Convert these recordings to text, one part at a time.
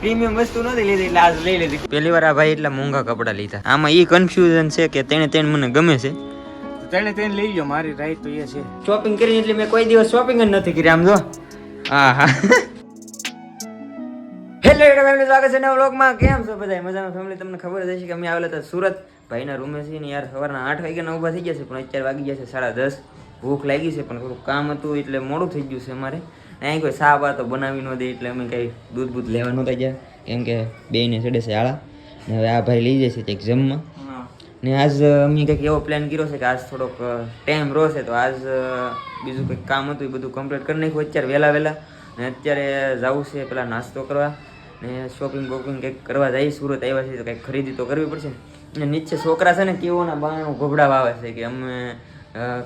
Premium વસ્તુ નથી લીધી એટલે આજ લઈ લીધી. પેલી વાર આ ભાઈ એટલા મોંઘા કપડા લીધા. આમાં ઈ કન્ફ્યુઝન છે કે તેણે તેને મને ગમે છે. તેણે તેને લઈ લ્યો મારી રાઈટ તો એ છે. શોપિંગ કરી એટલે મેં કોઈ દિવસ શોપિંગ જ નથી કરી આમ જો. હા હા હેલો એડો ફેમિલી સ્વાગત છે નવ વ્લોગમાં. કેમ છો બધા મજામાં? ફેમિલી તમને ખબર જ હશે કે અમે આવેલા હતા સુરત. ભાઈના રૂમે છે ને યાર સવારના આઠ વાગ્યાના ઊભા થઈ ગયા છે પણ અત્યારે વાગી ગયા છે સાડા દસ. ભૂખ લાગી છે પણ થોડું કામ હતું એટલે મોડું થઈ ગયું છે અમારે. અહીં કોઈ સા બા તો બનાવી ન દે એટલે અમે કંઈ દૂધ બૂધ લેવા નહોતા ગયા. કેમ કે બેયને ચડે છે આળા. ને હવે આ ભાઈ લઈ જાય છે કંઈક જમવા. ને આજ અમે કંઈક એવો પ્લાન કર્યો છે કે આજ થોડોક ટાઈમ રહેશે તો આજ બીજું કંઈક કામ હતું એ બધું કમ્પ્લીટ કરી નાખ્યું. અત્યારે વહેલા વહેલા. ને અત્યારે જવું છે પેલા નાસ્તો કરવા. ને શોપિંગ બોપિંગ કંઈક કરવા જઈએ. સુરત આવ્યા છે તો કંઈક ખરીદી તો કરવી પડશે. ને નીચે છોકરા છે ને કેવોના બાણું ગોબડા વાવે છે કે અમે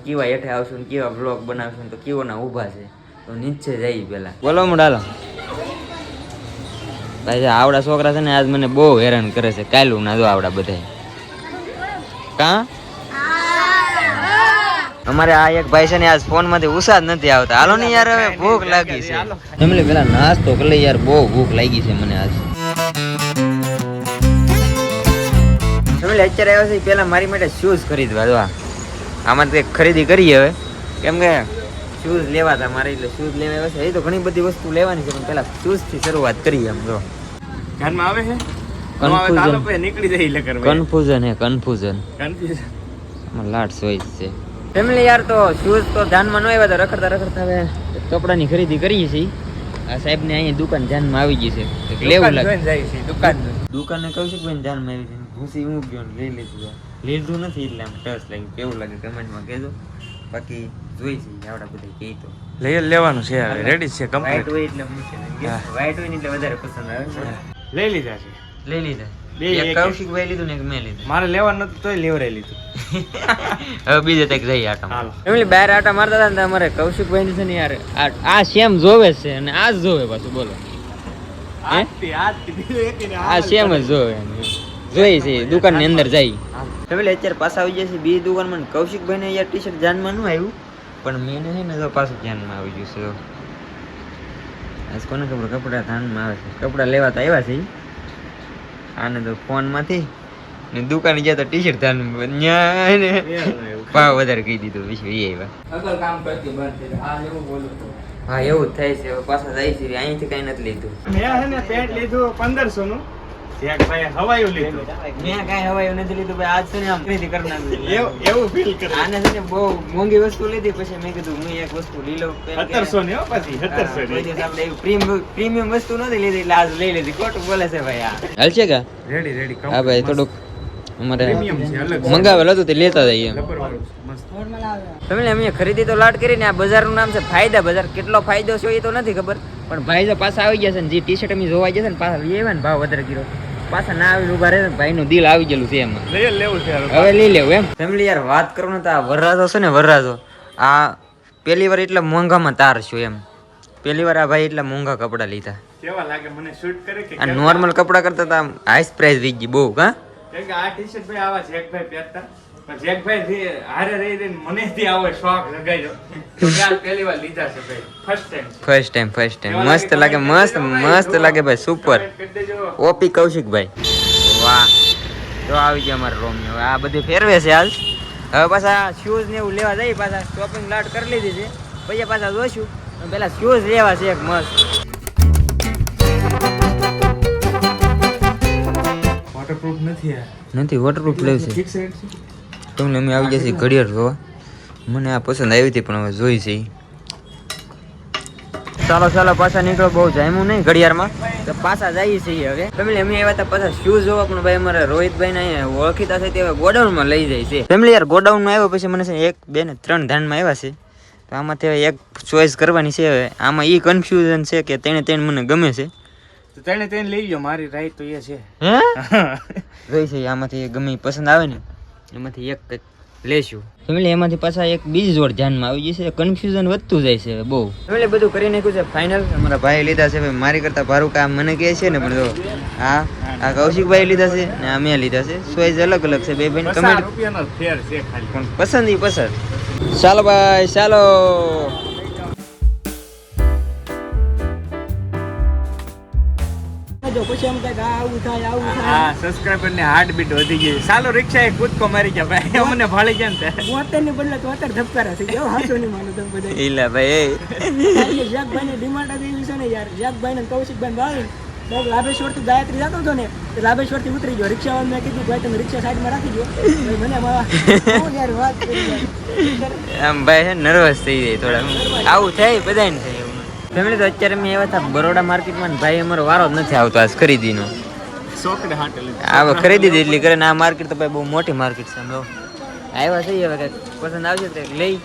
કેવા હેઠે આવશું ને કેવા બ્લોગ બનાવશું ને તો કેવોના ઊભા છે. તો નીચે જઈ પેલા. બોલો મુડાલો. ભાઈ આવડા છોકરા છે ને, આજ મને બહુ હેરાન કરે છે. કાયલું ના જો આવડા બધા કા? અમારે આ એક ભાઈ છે ને, આજ ફોનમાંથી ઉસા જ નથી આવતા. હાલો ને યાર, હવે ભૂખ લાગી છે. એમલે પેલા નાસ્તો કરી યાર, બહુ ભૂખ લાગી છે મને આજ. ફેમિલી અત્યારે આવ્યા છે પેલા મારી માટે શૂઝ ખરીદવા દો આમાં કંઈક ખરીદી કરી હવે. કેમ કે શૂઝ લેવા હતા મારે એટલે શૂઝ લેવા આવ્યા છે. એ તો ઘણી બધી વસ્તુ લેવાની છે પણ પેલા શૂઝથી શરૂઆત કરીએ એમ જો. ધ્યાનમાં આવે છે? કન્ફ્યુઝન હે કન્ફ્યુઝન કન્ફ્યુઝન લાટ સોઈ છે. ફેમિલી યાર તો શૂઝ તો ધ્યાનમાં ન આવ્યા તો રખડતા રખડતા હવે. કપડાની ખરીદી કરીએ છીએ. આ સાહેબ ને અહીંયા દુકાન ધ્યાનમાં આવી ગઈ છે. લેવું લાગે. દુકાન દુકાને કહું છું કે ધ્યાનમાં આવી છે. ભૂસી હું ગયો લઈ લીધું. લીધું નથી એટલે આમ ટચ લાગ્યું. કેવું લાગે કમેન્ટમાં કહેજો. બાકી જોઈ છે આવડા બધા કહે તો લઈ લેવાનું છે હવે રેડી છે કમ્પ્લીટ હોય એટલે મૂકે વ્હાઈટ હોય એટલે વધારે પસંદ આવે લઈ લીધા છે. લઈ લીધા. બે એક એક- કૌશિકભાઈ લીધું ને એક મેં લીધું. મારે લેવાનું નતું તોય લેવરાઈ લીધું. હવે બીજે તક જઈએ આટા હાલો. એમલી બહાર આટા મારતા હતા ને તો અમારે કૌશિકભાઈ છે ને યાર આ આ સેમ જોવે છે અને આ જ જોવે પાછું બોલો. આ સેમ જ જોવે જોઈ છે દુકાનની અંદર જાય. અત્યારે પાછા આવી જાય છે બીજી દુકાનમાં ને કૌશિકભાઈ ને યાર ટી શર્ટ ધ્યાનમાં નું આવ્યું? પણ મેં છે ને તો પાછું ધ્યાનમાં આવી ગયું છે. આજ કોને ખબર કપડાં ધ્યાનમાં આવે છે. કપડાં લેવા તો આવ્યા છે. આને તો ફોનમાંથી ને દુકાને ગયા તો ટી શર્ટ ધ્યાન ન્યા ને ભાવ વધારે કહી દીધો વિશ્વ એ આવ્યા. હા એવું જ થાય છે. પાછા જાય છે. અહીંથી કઈ નથી લીધું. મેં છે ને પેન્ટ લીધું પંદરસો નું ભાઈ હવાયું લીધું? મેં કાંઈ હવાયું નથી લીધું ભાઈ આજ છે ને આમ ખરીદી કરી નાખી. એવું એવું ફીલ કરે. આને છે ને મોંઘી વસ્તુ લીધી પછી મેં કીધું હું એક વસ્તુ લઈ લઉં કેમ કે- સત્તરસો ની હો પછી હા, સત્તરસો કોઈ દિવસ આપણે એવી પ્રીમિયમ પ્રીમિયમ વસ્તુ નથી લીધી એટલે આજ લઈ લીધી. ખોટું બોલે છે ભાઈ આ. હાલશે કે? રેડી રેડી હા ભાઈ થોડુંક અમારે પ્રીમિયમ છે મંગાવેલ હતું તે લેતા જઈએ. તમે અમે ખરીદી તો લાટ કરીને આ બજારનું નામ છે ફાયદા બજાર. કેટલો ફાયદો છે એ તો નથી ખબર પણ ભાઈ તો પાછા આવી ગયા છે ને જે ટી શર્ટ અમે જોવા જશે ને પાછા લઈ આવ્યા ને ભાવ વધારે કર્યો પાછા ના આવીને ઊભા રહે ભાઈ ભાઈનું દિલ આવી ગયેલું છે એમાં. લઈ લેવું છે હવે. લઈ લેવું એમ. ફેમિલી યાર વાત કરું ને તો આ વરરાજો છે ને વરરાજો. આ પેલી વાર એટલા મોંઘામાં તાર છું એમ. પેલી વાર આ ભાઈ એટલા મોંઘા કપડાં લીધા. કેવા લાગે? મને શૂટ કરે કે આ નોર્મલ કપડાં કરતા તો આમ હાઈસ પ્રાઇસ વી ગઈ બહુ હા? કે આ ટી શર્ટ ભાઈ આવા જેકભાઈ પહેરતા. પણ જેકભાઈ થી હારે રહી રહીને મને થી આવો શોખ લગાડ્યો તો મેં આ પહેલી વાર લીધા છે ભાઈ. First time first time first time મસ્ત લાગે મસ્ત મસ્ત લાગે ભાઈ સુપર ઓપી કૌશિકભાઈ. વાહ. તો આવી ગયા અમારા રોમ હવે આ બધી ફેરવે છે હાલ. હવે પાછા શૂઝ ને એવું લેવા જઈએ પાછા શોપિંગ લાટ કરી લીધી છે. પછી પાછા જોઈશું પણ પેલા શૂઝ લેવા છે એક મસ્ત. વોટરપ્રૂફ નથી આ. નથી વોટરપ્રૂફ લેવું છે. ફિક્સ રેટ છે. તમને અમે આવી જશે ઘડિયાળ જોવા. મને આ પસંદ આવી હતી પણ હવે જોઈ છે ચાલો ચાલો પાછા નીકળો. બહુ જામ્યું નહીં ઘડિયાળમાં. તો પાછા જઈએ છીએ હવે. ફેમિલી અમે આવ્યા હતા પાછા શૂઝ જોવા પણ ભાઈ અમારા રોહિતભાઈ ને ઓળખીતા છે તે હવે ગોડાઉનમાં લઈ જાય છે. ફેમિલી યાર ગોડાઉનમાં આવ્યો પછી મને છે એક બે ને ત્રણ ધાનમાં આવ્યા છે. તો આમાંથી હવે એક ચોઈસ કરવાની છે હવે. આમાં એ કન્ફ્યુઝન છે કે તેણે તેણે મને ગમે છે. તો તેને તેને લઈ લો મારી રાઈટ તો એ છે. હે? જોઈ છે આમાંથી ગમે પસંદ આવે ને. એમાંથી એક કંઈક લેશું. ફેમિલી એમાંથી પાછા એક બીજી જોડ ધ્યાનમાં આવી જશે. કન્ફ્યુઝન વધતું જાય છે બહુ. ફેમિલી બધું કરી નાખ્યું છે ફાઇનલ અમારા ભાઈ લીધા છે ભાઈ મારી કરતા ભારું કામ મને કહે છે ને પણ જો હા આ કૌશિકભાઈ લીધા છે ને આ મેં લીધા છે. સોઈઝ અલગ અલગ છે બે બેન કમેન્ટ રૂપિયાનો ફેર છે ખાલી. પણ પસંદ ઈ પસંદ. ચાલો ભાઈ ચાલો. થાય આવું થાય આવું થાય. હા સબસ્ક્રાઇબર ને હાર્ટ બીટ વધી ગઈ સાલો રિક્ષા એ કૂદકો મારી ગયા ભાઈ. અમને ભાળી ગયા ને બોતેરની બદલે ધબકારા થઈ ગયા. હાચો નહીં માનો તમે બધા. ઈલા ભાઈ જાકભાઈ ની ડિમાન્ડ એવી છે ને યાર. જાકભાઈ ને કૌશિકભાઈ ભાઈ લાભેશ્વરથી ગાયત્રી જતો હતો ને લાભેશ્વરથી ઉતરી ગયો. રિક્ષા વાળા મેં કીધું ભાઈ તમે રિક્ષા સાઈડમાં રાખી દો મને મારા યાર વાત એમ ભાઈ નર્વસ થઈ જાય થોડા આવું થાય બધાને ફેમિલી તો અત્યારે મેં એવા હતા બરોડા માર્કેટમાં ભાઈ અમારો વારો જ નથી આવતો આજ ખરીદીનો. આ ખરીદી દીધી એટલે કરે ને આ માર્કેટ તો ભાઈ બહુ મોટી માર્કેટ છે આવ્યા છે હવે કંઈક પસંદ આવશે તો લઈ.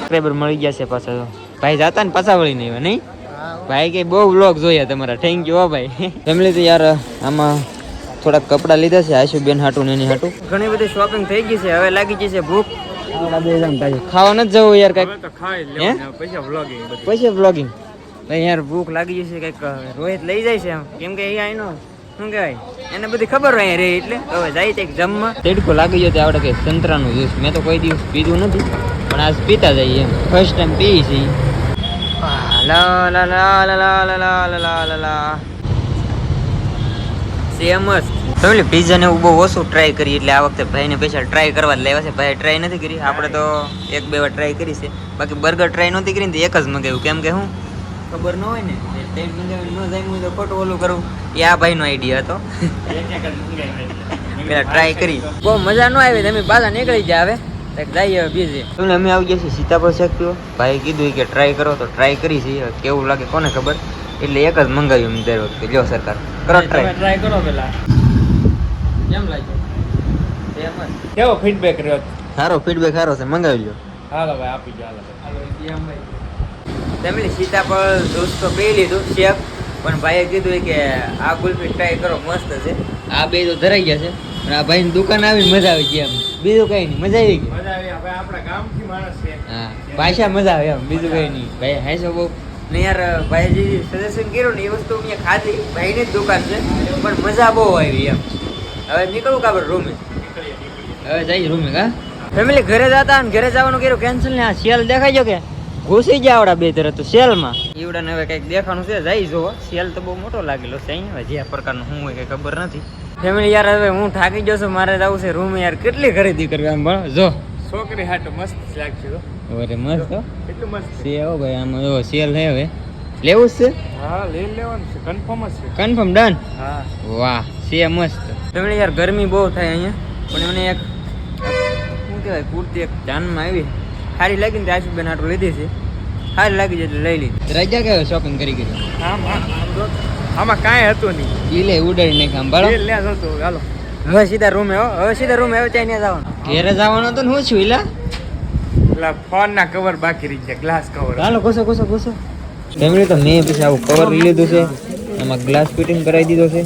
સબસ્ક્રાઈબર મળી ગયા છે પાછા તો. ભાઈ જાતા ને પાછા વળી નહીં નહીં? ભાઈ કે બહુ વ્લોગ જોયા તમારા. થેન્ક યુ હો ભાઈ. ફેમિલી તો યાર આમાં થોડાક કપડાં લીધા છે આશુબેન હાટું ને એની હાટું. ઘણી બધી શોપિંગ થઈ ગઈ છે હવે લાગી જશે ભૂખ. ખાવા નથી જવું યાર કંઈક. પછી ભાઈ યાર ભૂખ લાગી જશે કંઈક રોહિત લઈ જાય છે એમ કેમ કે અહીંયા એનો શું કહેવાય એને બધી ખબર હોય રે એટલે. હવે જાય છે જમવા. તેડકો લાગી જતો આવડે કે સંતરાનું જ્યુસ મેં તો કોઈ દિવસ પીધું નથી પણ આજ પીતા જઈએ એમ. ફર્સ્ટ ટાઈમ પી છે લા લા લા લા લા લા લા લા લા લા. લા સેમસ ફેમિલી પીઝા ને એવું બહુ ઓછું ટ્રાય કરી એટલે આ વખતે ભાઈને પૈસા ટ્રાય કરવા લેવા છે. ભાઈ ટ્રાય નથી કરી. આપણે તો એક બે વાર ટ્રાય કરી છે. બાકી બર્ગર ટ્રાય નહોતી કરી ને તો એક જ મંગાવ્યું. કેમ કે હું? ખબર ન હોય ને. ન જાય તો ખોટું ઓલું કરું. એ આ ભાઈનો આઈડિયા હતો. જ. પેલા ટ્રાય કરી. બહુ મજા ન આવી. તમે પાછા નીકળી જાય હવે. જઈએ બીજે તમને અમે આવી ગયા છીએ સીતાફળ શેક પીવો. ભાઈ કીધું કે ટ્રાય કરો તો ટ્રાય કરી છે. કેવું લાગે કોને ખબર? એટલે એક જ મંગાવ્યું મેં દર વખતે. લ્યો સરકાર. કરો ટ્રાય ટ્રાય કરો પેલા કેમ લાગ્યો? કેવો ફીડબેક રહ્યો? સારો ફીડબેક સારો છે મંગાવી લ્યો હાલો ભાઈ આપી દો હાલો ફેમિલી સીતાફળ જ્યુસ તો પી લીધું શેક. પણ ભાઈએ કીધું કે આ કુલ્ફી ટ્રાય કરો મસ્ત છે. આ બે તો ધરાઈ ગયા છે પણ આ ભાઈની દુકાન આવીને મજા આવી ગઈ એમ. બીજું કઈ નહીં મજા આવી ગઈ. મજા આવી આપણે આપણા ગામથી માણસ છે. હા પાછા મજા આવે એમ બીજું કઈ નહીં. ભાઈ હાઈસો બહુ. ને યાર ભાઈ જે સજેશન કર્યું ને એ વસ્તુ મેં ખાધી ભાઈની જ દુકાન છે પણ મજા બહુ આવી એમ. હવે નીકળું કાબર રૂમે હવે જઈ રૂમે કા? ફેમિલી ઘરે જતા ને ઘરે જવાનું કર્યું કેન્સલ ને આ સેલ દેખાઈ જો કે? ઘૂસી ગયા આવડા બે તરત તો સેલમાં ઈવડાને હવે કંઈક દેખાવાનું છે જઈ જોવો સેલ તો બહુ મોટો લાગેલો છે અહીં. હવે જે આ પ્રકારનું શું હોય કઈ ખબર નથી. ફેમિલી યાર હવે હું થાકી ગયો છું મારે જવું છે રૂમ યાર. કેટલી ખરીદી કરવી આમ ભણો? જો. છોકરી હાટુ મસ્ત લાગશે હો. અરે મસ્ત હો. કેટલું મસ્ત છે. હો ભાઈ આમ જો સેલ છે હવે. લેવું છે? હા લઈ લેવાનું છે. કન્ફર્મ જ છે. કન્ફર્મ ડન હા. વાહ છે મસ્ત. તમે યાર ગરમી બહુ થાય અહીંયા. પણ મને એક શું કહેવાય કુર્તી એક ધ્યાનમાં આવી. સારી લાગી ને તો આશુબેન આટલું લીધી છે. સારી લાગી છે એટલે લઈ લીધી. રજા કે શોપિંગ કરી કરી આમ કાંઈ હતું નહીં. ઈ લે ઉડાડી નાખ આમ બાળો લે જતો હાલો. હવે સીધા રૂમે હો હવે સીધા રૂમે હવે ત્યાં ત્યાં જવાનું. ઘેરે જવાનું તો ને હું છું ઈલા? એટલે ફોન ના કવર બાકી રહી ગયા ગ્લાસ કવર હાલો ઘોસો ઘોસો ઘોસો. ફેમિલી તો મેં પછી આવું કવર લીધું છે. આમાં ગ્લાસ ફિટિંગ કરાવી દીધો છે.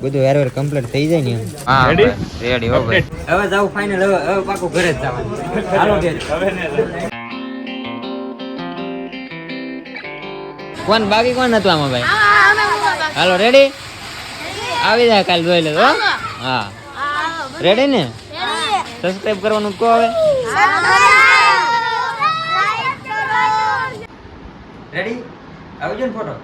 બધું હેર વેર કમ્પ્લીટ થઈ જાય ને હા Ready? રેડી હો ભાઈ. હવે જાવ ફાઇનલ હવે હવે પાકું ઘરે જ જવાનું. હાલો હવે કોણ બાકી કોણ હતું આમાં ભાઈ? હાલો રેડી આવી જાય કાલ જોઈ લેજો હો? હા. રેડી ને? સબસ્ક્રાઇબ કરવાનું કહો હવે. રેડી આવજો ને ફોટો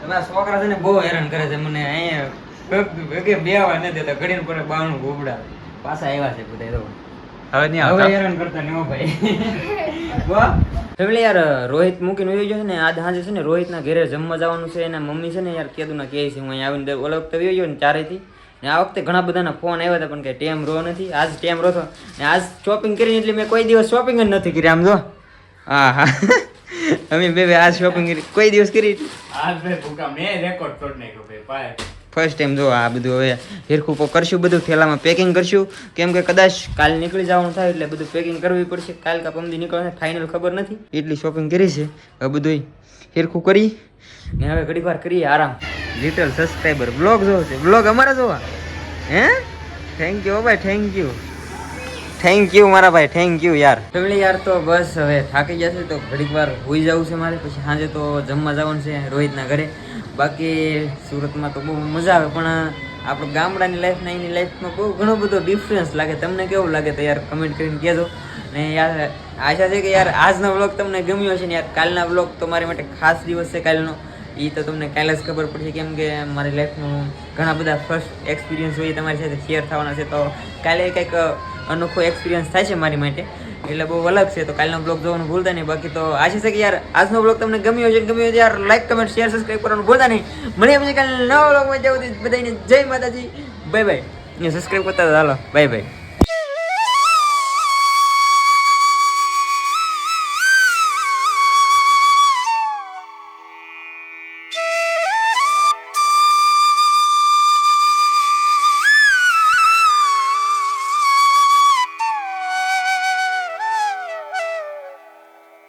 તમારા છોકરા છે ને બહુ હેરાન કરે છે મને અહીંયા ભેગે બેવા નથી દેતા ઘડીને પડે બાવણું ગોબડા પાછા આવ્યા છે બધા તો હવે નહીં આવતા હેરાન કરતા નહીં ભાઈ. વાહ ફેમિલી યાર રોહિત મૂકીને વયો ગયો છે ને આજ સાંજે છે ને રોહિતના ઘરે જમવા જવાનું છે એના મમ્મી છે ને યાર કેદુના કહે છે હું અહીંયા આવીને ઓલા વખતે વયો ગયો ને ચારેથી ને આ વખતે ઘણા બધાના ફોન આવ્યા હતા પણ કે ટેમ રો નથી. આજ ટેમ રો હતો. ને આજ શોપિંગ કરીને એટલે મેં કોઈ દિવસ શોપિંગ જ નથી કરી આમ જો. હા હા અમે બે બે આ શોપિંગ કરી કોઈ દિવસ કરી. આજ ભાઈ ભૂકા મેં રેકોર્ડ તોડ નાખ્યો ભાઈ પાય. ફર્સ્ટ ટાઈમ જો આ બધું હવે હિરખું કરશું, બધું થેલામાં પેકિંગ કરશું. કેમ કે કદાચ કાલ નીકળી જવાનું થાય એટલે બધું પેકિંગ કરવી પડશે. કાલ કા પમદી નીકળવાનું ફાઇનલ ખબર નથી. એટલી શોપિંગ કરી છે. હવે બધું હિરખું કરી. ને હવે ઘડી વાર કરીએ આરામ. લિટલ સબસ્ક્રાઈબર બ્લોગ જોવો છે. બ્લોગ અમારા જોવા. હે? થેન્ક યુ ભાઈ થેન્ક યુ થેન્ક યુ મારા ભાઈ થેન્ક યુ યાર. ફેમિલી યાર, તો બસ હવે થાકી જશે તો ઘડીક વાર હોઈ જવું છે મારે, પછી સાંજે તો જમવા જવાનું છે રોહિતના ઘરે. બાકી સુરતમાં તો બહુ મજા આવે, પણ આપણે ગામડાની લાઈફ ને એની લાઈફમાં બહુ ઘણો બધો ડિફરન્સ લાગે. તમને કેવું લાગે તો યાર કમેન્ટ કરીને કહેજો. ને યાર, આશા છે કે યાર આજનો વ્લોગ તમને ગમ્યો છે ને યાર, કાલના વ્લોગ તો મારી માટે ખાસ દિવસ છે કાલનો. એ તો તમને કાલે જ ખબર પડશે કેમ કે મારી લાઈફનું ઘણા બધા ફર્સ્ટ એક્સપિરિયન્સ હોય તમારી સાથે શેર થવાના છે. તો કાલે કંઈક અનોખો એક્સપિરિયન્સ થાય છે મારી માટે. એટલે બહુ અલગ છે. તો કાલનો બ્લોગ જોવાનું ભૂલતા નહીં. બાકી તો આશા છે કે યાર. આજનો બ્લોગ તમને ગમ્યો છે ગમ્યો હોય યાર લાઈક કમેન્ટ શેર સબસ્ક્રાઈબ કરવાનું ભૂલતા નહીં. મળીએ પછી કાલે નવા બ્લોગમાં જવું બધાને જય માતાજી. બાય બાય સબસ્ક્રાઈબ કરતા હાલો. Bye bye